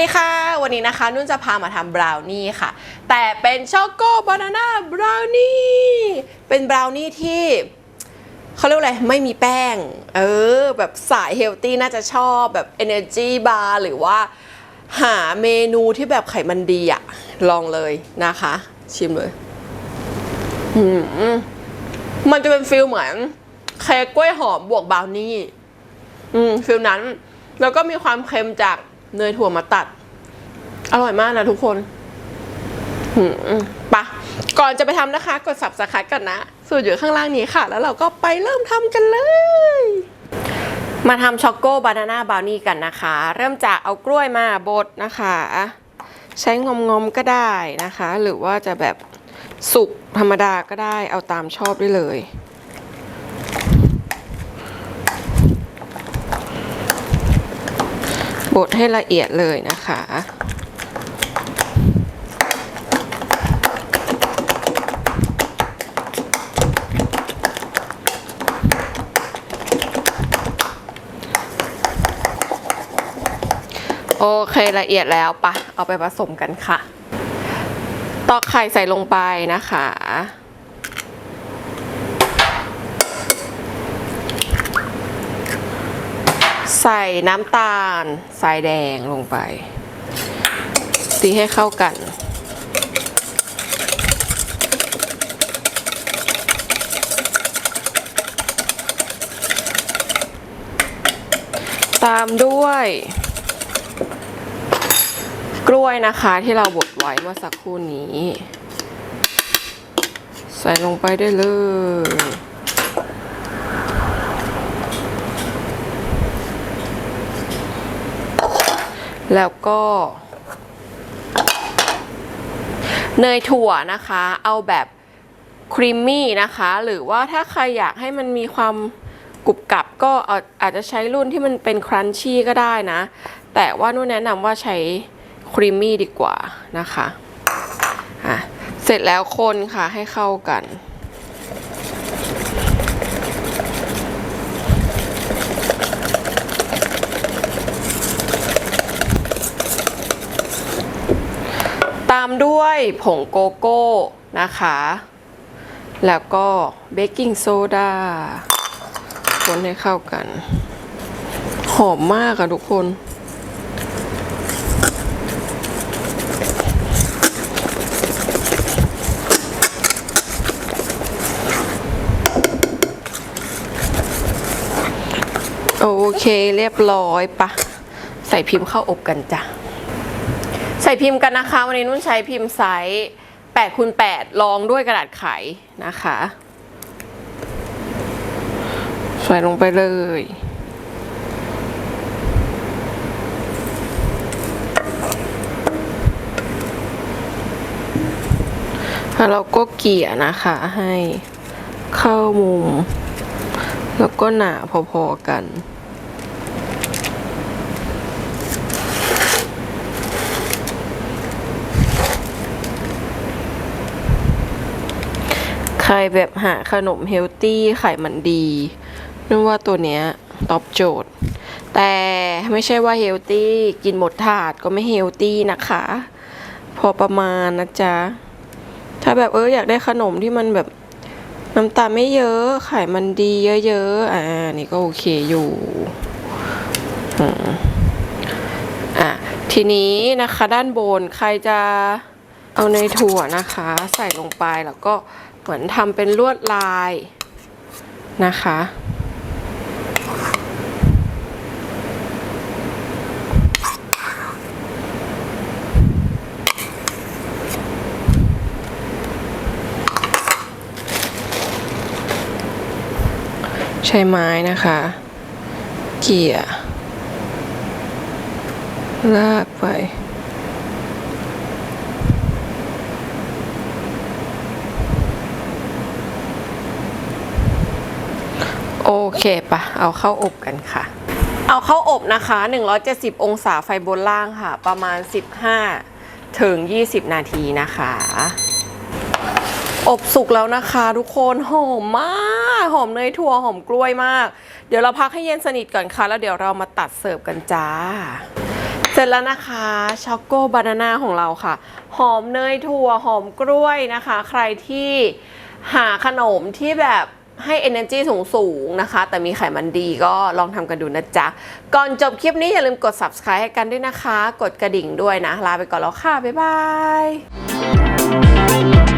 ดีค่ะ วันนี้นะคะ นุ่นจะพามาทำบราวนี่ค่ะ แต่เป็นช็อกโกบานาน่าบราวนี่ เป็นบราวนี่ที่เขาเรียกว่าอะไรไม่มีแป้ง เออ แบบสายเฮลตี้น่าจะชอบแบบ Energy Bar หรือว่าหาเมนูที่แบบไขมันดีอะลองเลยนะคะ ชิมเลยมมันจะเป็นฟิลเหมือนเค้กกล้วยหอมบวกบราวนี่ อืมฟิลนั้น แล้วก็มีความเค็มจาก เนยถั่วมาตัด อร่อยมากนะทุกคนปะก่อนจะไปทำนะคะ กด subscribe กันนะ สูตรอยู่ข้างล่างนี้ค่ะ แล้วเราก็ไปเริ่มทำกันเลย มาทำช็อกโกบานาน่าบราวนี่กันนะคะ เริ่มจากเอากล้วยมาบดนะคะ ใช้งอมๆก็ได้นะคะ หรือว่าจะแบบสุกธรรมดาก็ได้เอาตามชอบได้เลย บดให้ละเอียดเลยนะคะ โอเคละเอียดแล้วปะเอาไปผสมกันค่ะ ตอกไข่ใส่ลงไปนะคะ ใส่น้ำตาลทรายแดงลงไป ตีให้เข้ากัน ตามด้วย กล้วยนะคะที่เราบดไว้เมื่อสักครู่นี้ ใส่ลงไปได้เลย แล้วก็เนยถั่วนะคะ เอาแบบครีมมี่นะคะ หรือว่าถ้าใครอยากให้มันมีความกรุบกรับก็อาอาจจะใช้รุ่นที่มันเป็นครันชี่ก็ได้นะ แต่ว่านุ่นแนะนำว่าใช้ครีมมี่ดีกว่านะคะอะ เสร็จแล้วคนค่ะให้เข้ากัน ตามด้วยผงโกโก้นะคะ แล้วก็เบกกิ้งโซดาคนให้เข้ากัน หอมมากอะทุกคน โอเคเรียบร้อยปะ ใส่พิมพ์เข้าอบกันจ้ะ ใส่พิมพ์กันนะคะ วันนี้นุ่นใช้พิมพ์ไซส์8คูณ8รองด้วยกระดาษไขนะคะ ใส่ลงไปเลยแล้วเราก็เกี่ยนะคะให้เข้ามุม แล้วก็หนาพอๆกัน ครแบบหาขนมเฮลตี้ไขมันดีนึกว่าตัวเนี้ยตอบโจทย์ แต่ไม่ใช่ว่าเฮลตี้กินหมดถาดก็ไม่เฮลตี้นะคะ พอประมาณนะจ๊ะ ถ้าแบบเอออยากได้ขนมที่มันแบบน้ำตาลไม่เยอะไขมันดีเยอะๆ อ่า นี่ก็โอเคอยู่อะทีนี้นะคะด้านบนใครจะเอาในถั่วนะคะ ใส่ลงไปแล้วก็ เหมือนทำเป็นลวดลายนะคะ ใช้ไม้นะคะ เกี่ยลากไป โอเคปะเอาเข้าอบกันค่ะ เอาเข้าอบนะคะ 170 องศาไฟบนล่างค่ะ ประมาณ 15 ถึง 20 นาทีนะคะ อบสุกแล้วนะคะทุกคนหอมมาก หอมเนยถั่วหอมกล้วยมาก เดี๋ยวเราพักให้เย็นสนิทก่อนค่ะ แล้วเดี๋ยวเรามาตัดเสิร์ฟกันจ้า เสร็จแล้วนะคะช็อกโกบานาน่าของเราค่ะ หอมเนยถั่วหอมกล้วยนะคะ ใครที่หาขนมที่แบบ ให้ energy สูงสูงนะคะ แต่มีไขมันดีก็ลองทำกันดูนะจ๊ะ ก่อนจบคลิปนี้อย่าลืมกด subscribe ให้กันด้วยนะคะ กดกระดิ่งด้วยนะ ลาไปก่อนแล้วค่ะ บ๊ายบาย